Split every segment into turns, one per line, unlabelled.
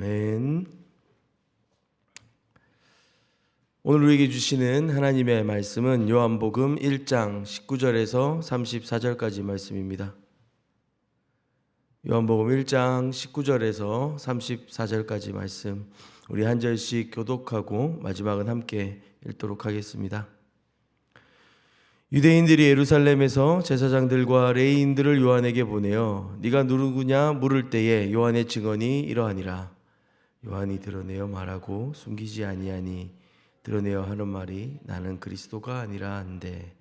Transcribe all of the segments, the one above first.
아멘. 오늘 우리에게 주시는 하나님의 말씀은 요한복음 1장 19절에서 34절까지 말씀입니다. 요한복음 1장 19절에서 34절까지 말씀 우리 한 절씩 교독하고 마지막은 함께 읽도록 하겠습니다. 유대인들이 예루살렘에서 제사장들과 레이인들을 요한에게 보내어 네가 누구냐 물을 때에 요한의 증언이 이러하니라 요한이 드러내어 말하고 숨기지 아니하니 드러내어 하는 말이 나는 그리스도가 아니라 한데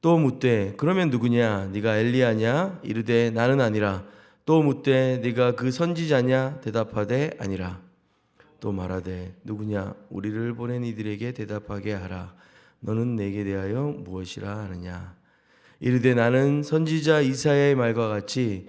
또 묻되 그러면 누구냐? 네가 엘리야냐? 이르되 나는 아니라 또 묻되 네가 그 선지자냐? 대답하되 아니라. 또 말하되 누구냐? 우리를 보낸 이들에게 대답하게 하라. 너는 내게 대하여 무엇이라 하느냐? 이르되 나는 선지자 이사야의 말과 같이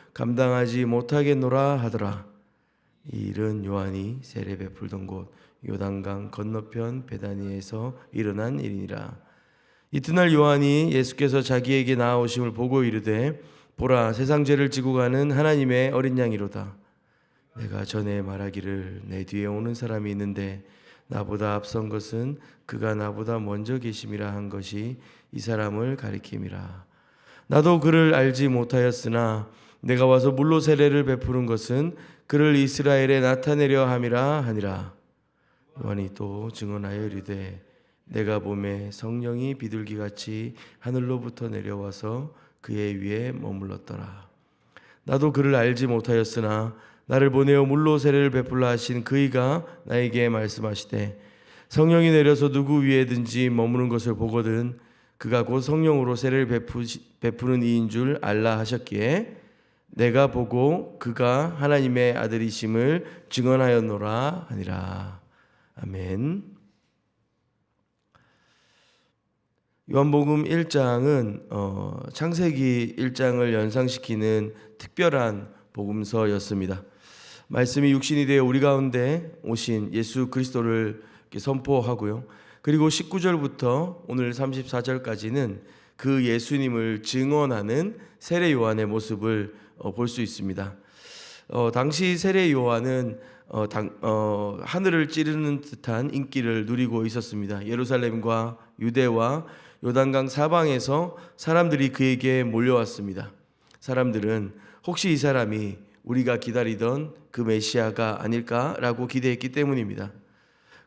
감당하지 못하겠노라 하더라. 이 일은 요한이 세례 베풀던 곳 요단강 건너편 베다니에서 일어난 일이니라. 이튿날 요한이 예수께서 자기에게 나아오심을 보고 이르되 보라 세상 죄를 지고 가는 하나님의 어린 양이로다. 내가 전에 말하기를 내 뒤에 오는 사람이 있는데 나보다 앞선 것은 그가 나보다 먼저 계심이라 한 것이 이 사람을 가리킴이라. 나도 그를 알지 못하였으나 내가 와서 물로 세례를 베푸는 것은 그를 이스라엘에 나타내려 함이라 하니라. 요한이 또 증언하여 이르되 내가 봄에 성령이 비둘기 같이 하늘로부터 내려와서 그의 위에 머물렀더라. 나도 그를 알지 못하였으나 나를 보내어 물로 세례를 베풀라 하신 그이가 나에게 말씀하시되 성령이 내려서 누구 위에든지 머무는 것을 보거든 그가 곧 성령으로 세례를 베푸시, 베푸는 이인 줄 알라 하셨기에 내가 보고 그가 하나님의 아들이심을 증언하였노라 하니라 아멘. 요한복음 1장은 어, 창세기 1장을 연상시키는 특별한 복음서였습니다. 말씀이 육신이 되어 우리 가운데 오신 예수 그리스도를 선포하고요. 그리고 19절부터 오늘 34절까지는 그 예수님을 증언하는 세례 요한의 모습을 어, 볼 수 있습니다. 어, 당시 세례 요한은 어, 당, 어, 하늘을 찌르는 듯한 인기를 누리고 있었습니다. 예루살렘과 유대와 요단강 사방에서 사람들이 그에게 몰려왔습니다. 사람들은 혹시 이 사람이 우리가 기다리던 그 메시아가 아닐까라고 기대했기 때문입니다.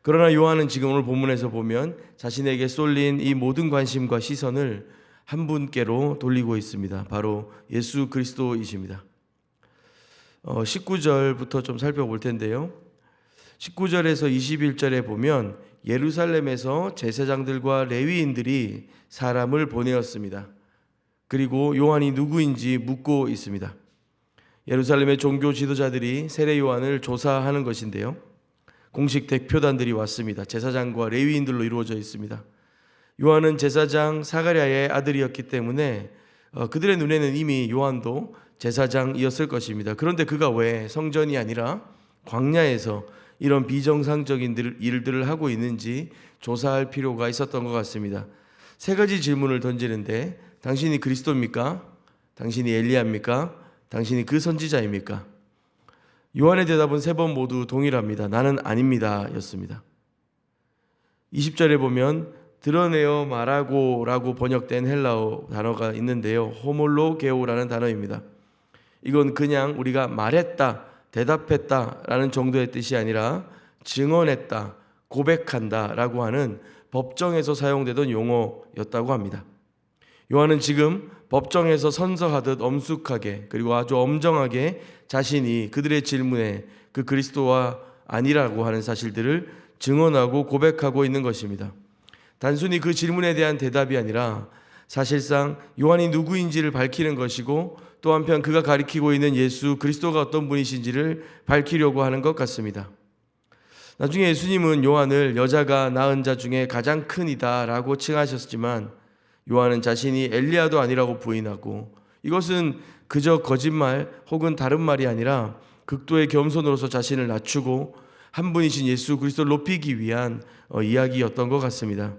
그러나 요한은 지금 오늘 본문에서 보면 자신에게 쏠린 이 모든 관심과 시선을 한 분께로 돌리고 있습니다. 바로 예수 그리스도이십니다. 어, 19절부터 좀 살펴볼 텐데요. 19절에서 21절에 보면 예루살렘에서 제사장들과 레위인들이 사람을 보내었습니다. 그리고 요한이 누구인지 묻고 있습니다. 예루살렘의 종교 지도자들이 세례 요한을 조사하는 것인데요. 공식 대표단들이 왔습니다. 제사장과 레위인들로 이루어져 있습니다. 요한은 제사장 사가랴의 아들이었기 때문에 어, 그들의 눈에는 이미 요한도 제사장이었을 것입니다. 그런데 그가 왜 성전이 아니라 광야에서 이런 비정상적인 일들을 하고 있는지 조사할 필요가 있었던 것 같습니다. 세 가지 질문을 던지는데 당신이 그리스도입니까? 당신이 엘리야입니까? 당신이 그 선지자입니까? 요한의 대답은 세 번 모두 동일합니다. 나는 아닙니다. 였습니다. 20절에 보면 드러내어 말하고라고 번역된 헬라어 단어가 있는데요. 호몰로게오라는 단어입니다. 이건 그냥 우리가 말했다, 대답했다라는 정도의 뜻이 아니라 증언했다, 고백한다라고 하는 법정에서 사용되던 용어였다고 합니다. 요한은 지금 법정에서 선서하듯 엄숙하게 그리고 아주 엄정하게 자신이 그들의 질문에 그 그리스도와 아니라고 하는 사실들을 증언하고 고백하고 있는 것입니다. 단순히 그 질문에 대한 대답이 아니라 사실상 요한이 누구인지를 밝히는 것이고 또 한편 그가 가리키고 있는 예수 그리스도가 어떤 분이신지를 밝히려고 하는 것 같습니다. 나중에 예수님은 요한을 여자가 낳은 자 중에 가장 큰이다라고 칭하셨지만 요한은 자신이 엘리야도 아니라고 부인하고 이것은 그저 거짓말 혹은 다른 말이 아니라 극도의 겸손으로서 자신을 낮추고 한 분이신 예수 그리스도를 높이기 위한 어, 이야기였던 것 같습니다.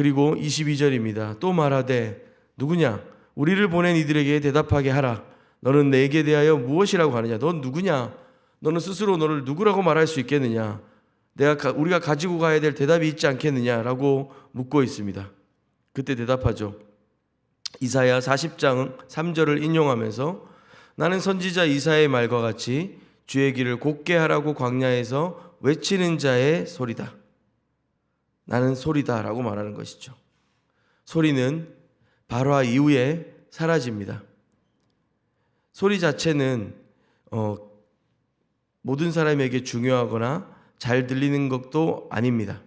그리고 22절입니다. 또 말하되 누구냐 우리를 보낸 이들에게 대답하게 하라. 너는 내게 대하여 무엇이라고 하느냐? 넌 누구냐? 너는 스스로 너를 누구라고 말할 수 있겠느냐? 내가 가- 우리가 가지고 가야 될 대답이 있지 않겠느냐라고 묻고 있습니다. 그때 대답하죠. 이사야 40장 3절을 인용하면서 나는 선지자 이사의 말과 같이 주의 길을 곧게 하라고 광야에서 외치는 자의 소리다. 나는 소리다라고 말하는 것이죠. 소리는 발화 이후에 사라집니다. 소리 자체는 어, 모든 사람에게 중요하거나 잘 들리는 것도 아닙니다.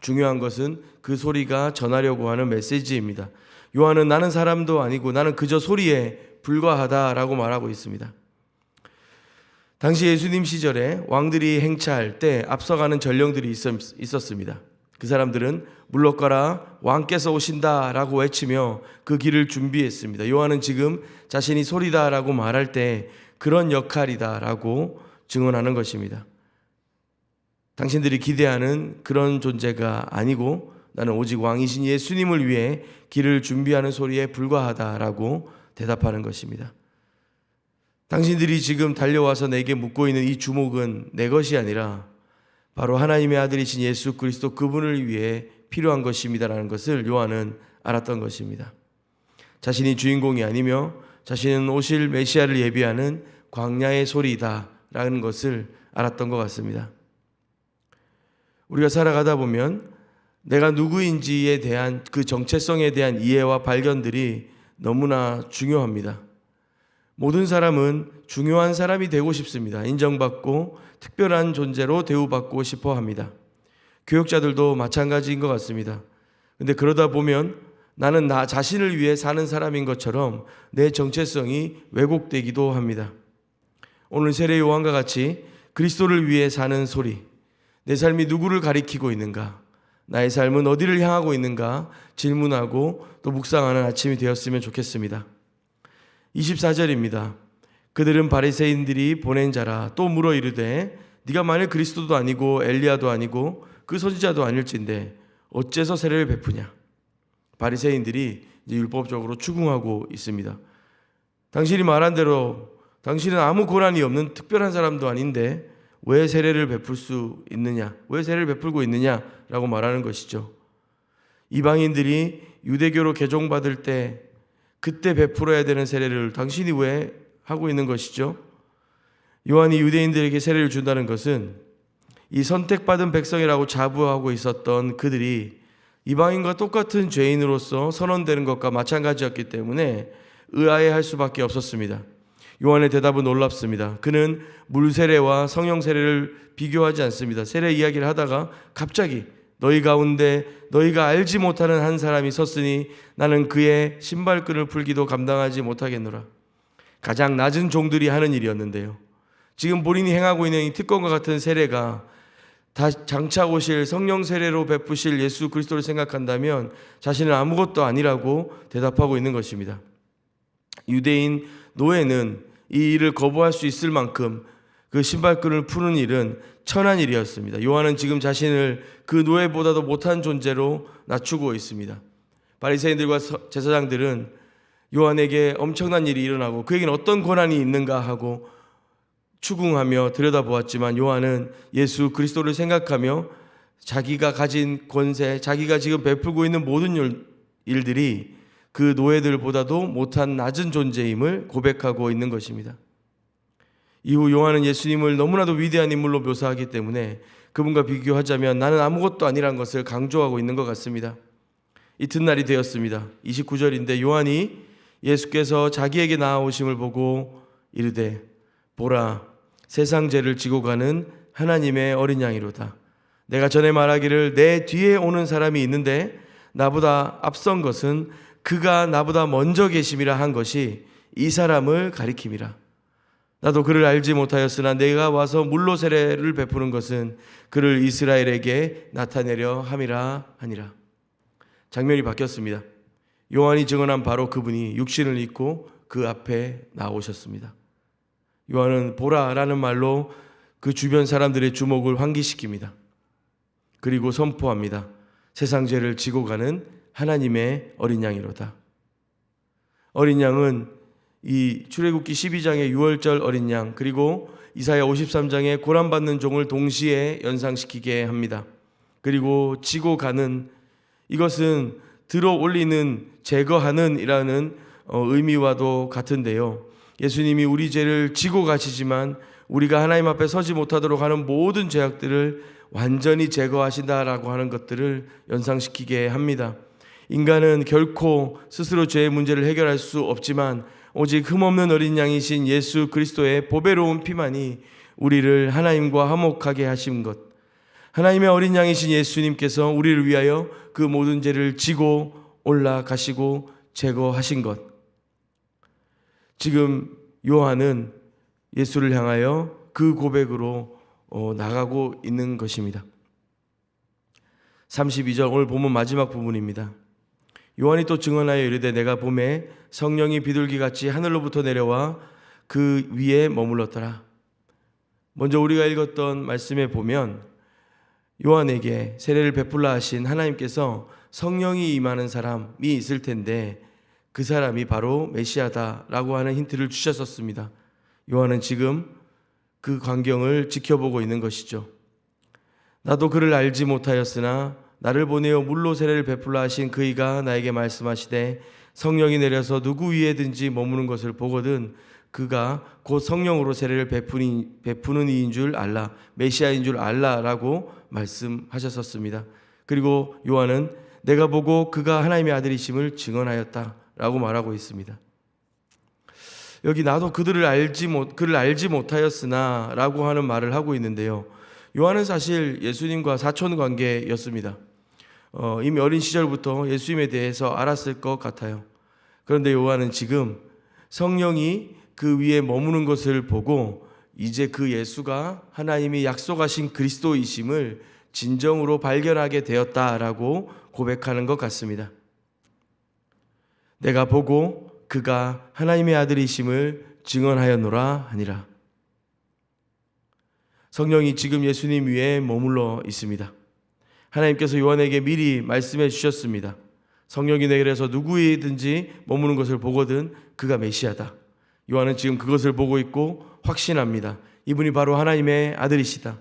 중요한 것은 그 소리가 전하려고 하는 메시지입니다. 요한은 나는 사람도 아니고 나는 그저 소리에 불과하다라고 말하고 있습니다. 당시 예수님 시절에 왕들이 행차할 때 앞서가는 전령들이 있었- 있었습니다. 그 사람들은 물러가라 왕께서 오신다라고 외치며 그 길을 준비했습니다. 요한은 지금 자신이 소리다라고 말할 때 그런 역할이다라고 증언하는 것입니다. 당신들이 기대하는 그런 존재가 아니고 나는 오직 왕이신 예수님을 위해 길을 준비하는 소리에 불과하다라고 대답하는 것입니다. 당신들이 지금 달려와서 내게 묻고 있는 이 주목은 내 것이 아니라 바로 하나님의 아들이신 예수 그리스도 그분을 위해 필요한 것입니다라는 것을 요한은 알았던 것입니다. 자신이 주인공이 아니며 자신은 오실 메시아를 예비하는 광야의 소리다라는 것을 알았던 것 같습니다. 우리가 살아가다 보면 내가 누구인지에 대한 그 정체성에 대한 이해와 발견들이 너무나 중요합니다. 모든 사람은 중요한 사람이 되고 싶습니다. 인정받고 특별한 존재로 대우받고 싶어 합니다. 교육자들도 마찬가지인 것 같습니다. 근데 그러다 보면 나는 나 자신을 위해 사는 사람인 것처럼 내 정체성이 왜곡되기도 합니다. 오늘 세례 요한과 같이 그리스도를 위해 사는 소리, 내 삶이 누구를 가리키고 있는가, 나의 삶은 어디를 향하고 있는가 질문하고 또 묵상하는 아침이 되었으면 좋겠습니다. 24절입니다. 그들은 바리새인들이 보낸 자라 또 물어 이르되 네가 만일 그리스도도 아니고 엘리야도 아니고 그 선지자도 아닐진데 어째서 세례를 베푸냐? 바리새인들이 율법적으로 추궁하고 있습니다. 당신이 말한 대로 당신은 아무 고난이 없는 특별한 사람도 아닌데 왜 세례를 베풀 수 있느냐? 왜 세례를 베풀고 있느냐 라고 말하는 것이죠. 이방인들이 유대교로 개종받을 때 그때 베풀어야 되는 세례를 당신이 왜 하고 있는 것이죠? 요한이 유대인들에게 세례를 준다는 것은 이 선택받은 백성이라고 자부하고 있었던 그들이 이방인과 똑같은 죄인으로서 선언되는 것과 마찬가지였기 때문에 의아해할 수밖에 없었습니다. 요한의 대답은 놀랍습니다. 그는 물 세례와 성령 세례를 비교하지 않습니다. 세례 이야기를 하다가 갑자기 너희 가운데 너희가 알지 못하는 한 사람이 섰으니 나는 그의 신발끈을 풀기도 감당하지 못하겠노라. 가장 낮은 종들이 하는 일이었는데요. 지금 본인이 행하고 있는 이 특권과 같은 세례가 다 장차 오실 성령 세례로 베푸실 예수 그리스도를 생각한다면 자신은 아무것도 아니라고 대답하고 있는 것입니다. 유대인 노예는 이 일을 거부할 수 있을 만큼 그 신발끈을 푸는 일은 천한 일이었습니다. 요한은 지금 자신을 그 노예보다도 못한 존재로 낮추고 있습니다. 바리새인들과 서- 제사장들은 요한에게 엄청난 일이 일어나고 그에게는 어떤 권한이 있는가 하고 추궁하며 들여다보았지만 요한은 예수 그리스도를 생각하며 자기가 가진 권세, 자기가 지금 베풀고 있는 모든 일- 일들이 그 노예들보다도 못한 낮은 존재임을 고백하고 있는 것입니다. 이후 요한은 예수님을 너무나도 위대한 인물로 묘사하기 때문에 그분과 비교하자면 나는 아무것도 아니란 것을 강조하고 있는 것 같습니다. 이튿날이 되었습니다. 29절인데 요한이 예수께서 자기에게 나아오심을 보고 이르되 보라 세상 죄를 지고 가는 하나님의 어린 양이로다. 내가 전에 말하기를 내 뒤에 오는 사람이 있는데 나보다 앞선 것은 그가 나보다 먼저 계심이라 한 것이 이 사람을 가리킴이라. 나도 그를 알지 못하였으나 내가 와서 물로 세례를 베푸는 것은 그를 이스라엘에게 나타내려 함이라 하니라. 장면이 바뀌었습니다. 요한이 증언한 바로 그분이 육신을 입고 그 앞에 나오셨습니다. 요한은 보라라는 말로 그 주변 사람들의 주목을 환기시킵니다. 그리고 선포합니다. 세상 죄를 지고 가는 하나님의 어린 양이로다. 어린 양은 이 출애굽기 12장의 6월절 어린 양 그리고 이사야 53장의 고난 받는 종을 동시에 연상시키게 합니다. 그리고 지고 가는 이것은 들어 올리는 제거하는이라는 어, 의미와도 같은데요. 예수님이 우리 죄를 지고 가시지만 우리가 하나님 앞에 서지 못하도록 하는 모든 죄악들을 완전히 제거하신다라고 하는 것들을 연상시키게 합니다. 인간은 결코 스스로 죄의 문제를 해결할 수 없지만 오직 흠없는 어린 양이신 예수 그리스도의 보배로운 피만이 우리를 하나님과 화목하게 하신 것. 하나님의 어린 양이신 예수님께서 우리를 위하여 그 모든 죄를 지고 올라가시고 제거하신 것. 지금 요한은 예수를 향하여 그 고백으로 어, 나가고 있는 것입니다. 32절 오늘 보면 마지막 부분입니다. 요한이 또 증언하여 이르되 내가 봄에 성령이 비둘기 같이 하늘로부터 내려와 그 위에 머물렀더라. 먼저 우리가 읽었던 말씀에 보면 요한에게 세례를 베풀라 하신 하나님께서 성령이 임하는 사람이 있을 텐데 그 사람이 바로 메시아다라고 하는 힌트를 주셨었습니다. 요한은 지금 그 광경을 지켜보고 있는 것이죠. 나도 그를 알지 못하였으나 나를 보내어 물로 세례를 베풀라 하신 그이가 나에게 말씀하시되 성령이 내려서 누구 위에든지 머무는 것을 보거든 그가 곧 성령으로 세례를 베푸니, 베푸는 이인 줄 알라 메시아인 줄 알라라고 말씀하셨었습니다. 그리고 요한은 내가 보고 그가 하나님의 아들이심을 증언하였다라고 말하고 있습니다. 여기 나도 그들을 알지 못 그를 알지 못하였으나라고 하는 말을 하고 있는데요. 요한은 사실 예수님과 사촌 관계였습니다. 어, 이미 어린 시절부터 예수님에 대해서 알았을 것 같아요. 그런데 요한은 지금 성령이 그 위에 머무는 것을 보고 이제 그 예수가 하나님이 약속하신 그리스도이심을 진정으로 발견하게 되었다라고 고백하는 것 같습니다. 내가 보고 그가 하나님의 아들이심을 증언하였노라 하니라. 성령이 지금 예수님 위에 머물러 있습니다. 하나님께서 요한에게 미리 말씀해 주셨습니다. 성령이 내게서 누구이든지 머무는 것을 보거든 그가 메시아다. 요한은 지금 그것을 보고 있고 확신합니다. 이분이 바로 하나님의 아들이시다.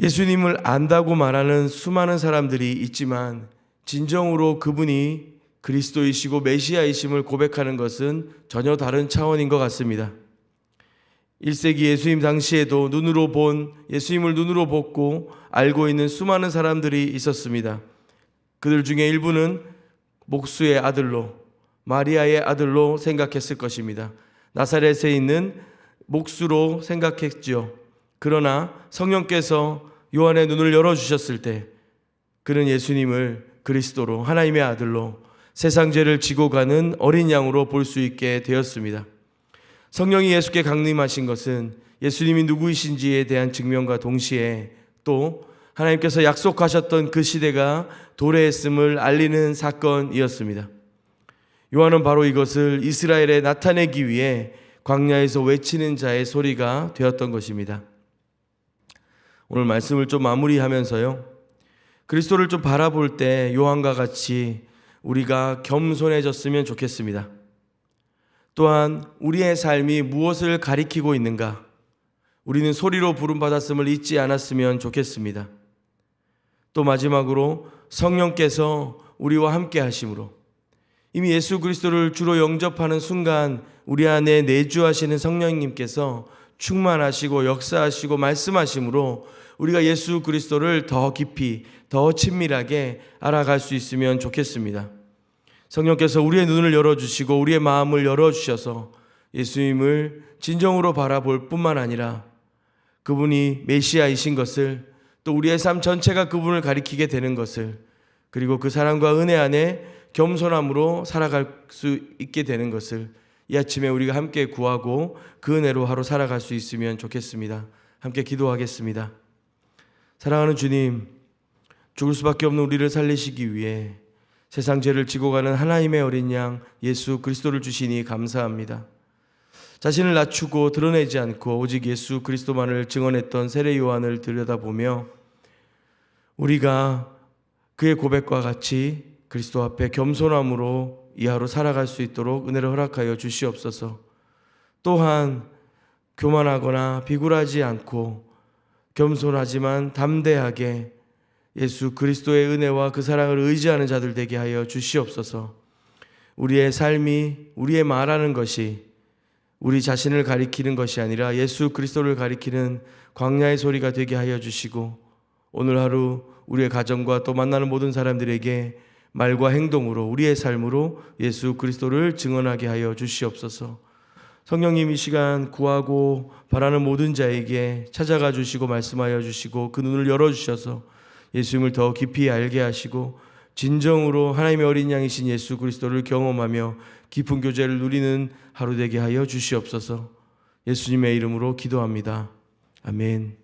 예수님을 안다고 말하는 수많은 사람들이 있지만 진정으로 그분이 그리스도이시고 메시아이심을 고백하는 것은 전혀 다른 차원인 것 같습니다. 1세기 예수님 당시에도 눈으로 본 예수님을 눈으로 보고 알고 있는 수많은 사람들이 있었습니다. 그들 중에 일부는 목수의 아들로 마리아의 아들로 생각했을 것입니다. 나사렛에 있는 목수로 생각했지요. 그러나 성령께서 요한의 눈을 열어 주셨을 때 그는 예수님을 그리스도로 하나님의 아들로 세상 죄를 지고 가는 어린 양으로 볼 수 있게 되었습니다. 성령이 예수께 강림하신 것은 예수님이 누구이신지에 대한 증명과 동시에 또 하나님께서 약속하셨던 그 시대가 도래했음을 알리는 사건이었습니다. 요한은 바로 이것을 이스라엘에 나타내기 위해 광야에서 외치는 자의 소리가 되었던 것입니다. 오늘 말씀을 좀 마무리하면서요. 그리스도를 좀 바라볼 때 요한과 같이 우리가 겸손해졌으면 좋겠습니다. 또한 우리의 삶이 무엇을 가리키고 있는가? 우리는 소리로 부름받았음을 잊지 않았으면 좋겠습니다. 또 마지막으로 성령께서 우리와 함께 하심으로 이미 예수 그리스도를 주로 영접하는 순간 우리 안에 내주하시는 성령님께서 충만하시고 역사하시고 말씀하심으로 우리가 예수 그리스도를 더 깊이 더 친밀하게 알아갈 수 있으면 좋겠습니다. 성령께서 우리의 눈을 열어주시고 우리의 마음을 열어주셔서 예수님을 진정으로 바라볼 뿐만 아니라 그분이 메시아이신 것을 또 우리의 삶 전체가 그분을 가리키게 되는 것을 그리고 그 사랑과 은혜 안에 겸손함으로 살아갈 수 있게 되는 것을 이 아침에 우리가 함께 구하고 그 은혜로 하루 살아갈 수 있으면 좋겠습니다. 함께 기도하겠습니다. 사랑하는 주님, 죽을 수밖에 없는 우리를 살리시기 위해 세상 죄를 지고 가는 하나님의 어린 양 예수 그리스도를 주시니 감사합니다. 자신을 낮추고 드러내지 않고 오직 예수 그리스도만을 증언했던 세례 요한을 들여다보며 우리가 그의 고백과 같이 그리스도 앞에 겸손함으로 이 하루 살아갈 수 있도록 은혜를 허락하여 주시옵소서. 또한 교만하거나 비굴하지 않고 겸손하지만 담대하게 예수 그리스도의 은혜와 그 사랑을 의지하는 자들 되게 하여 주시옵소서. 우리의 삶이 우리의 말하는 것이 우리 자신을 가리키는 것이 아니라 예수 그리스도를 가리키는 광야의 소리가 되게 하여 주시고 오늘 하루 우리의 가정과 또 만나는 모든 사람들에게 말과 행동으로 우리의 삶으로 예수 그리스도를 증언하게 하여 주시옵소서. 성령님 이 시간 구하고 바라는 모든 자에게 찾아가 주시고 말씀하여 주시고 그 눈을 열어 주셔서 예수님을 더 깊이 알게 하시고 진정으로 하나님의 어린 양이신 예수 그리스도를 경험하며 깊은 교제를 누리는 하루 되게 하여 주시옵소서. 예수님의 이름으로 기도합니다. 아멘.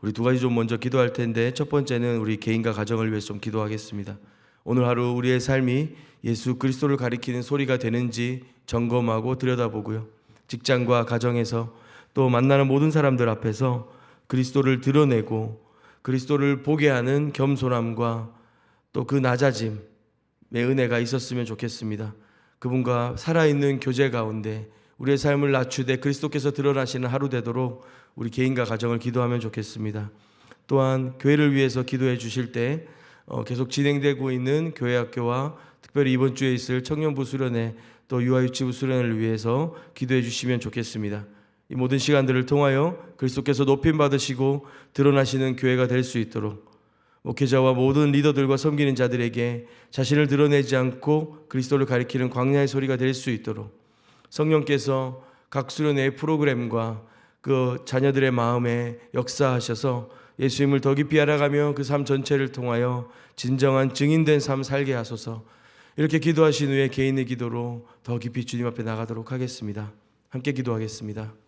우리 두 가지 좀 먼저 기도할 텐데 첫 번째는 우리 개인과 가정을 위해서 좀 기도하겠습니다. 오늘 하루 우리의 삶이 예수 그리스도를 가리키는 소리가 되는지 점검하고 들여다보고요. 직장과 가정에서 또 만나는 모든 사람들 앞에서 그리스도를 드러내고 그리스도를 보게 하는 겸손함과 또 그 낮아짐의 은혜가 있었으면 좋겠습니다. 그분과 살아있는 교제 가운데 우리의 삶을 낮추되 그리스도께서 드러나시는 하루 되도록 우리 개인과 가정을 기도하면 좋겠습니다. 또한 교회를 위해서 기도해 주실 때 어, 계속 진행되고 있는 교회 학교와 특별히 이번 주에 있을 청년부 수련회 또 유아유치부 수련회를 위해서 기도해 주시면 좋겠습니다. 이 모든 시간들을 통하여 그리스도께서 높임 받으시고 드러나시는 교회가 될 수 있도록 목회자와 모든 리더들과 섬기는 자들에게 자신을 드러내지 않고 그리스도를 가리키는 광야의 소리가 될 수 있도록 성령께서 각 수련회의 프로그램과 그 자녀들의 마음에 역사하셔서 예수님을 더 깊이 알아가며 그 삶 전체를 통하여 진정한 증인된 삶 살게 하소서. 이렇게 기도하신 후에 개인의 기도로 더 깊이 주님 앞에 나가도록 하겠습니다. 함께 기도하겠습니다.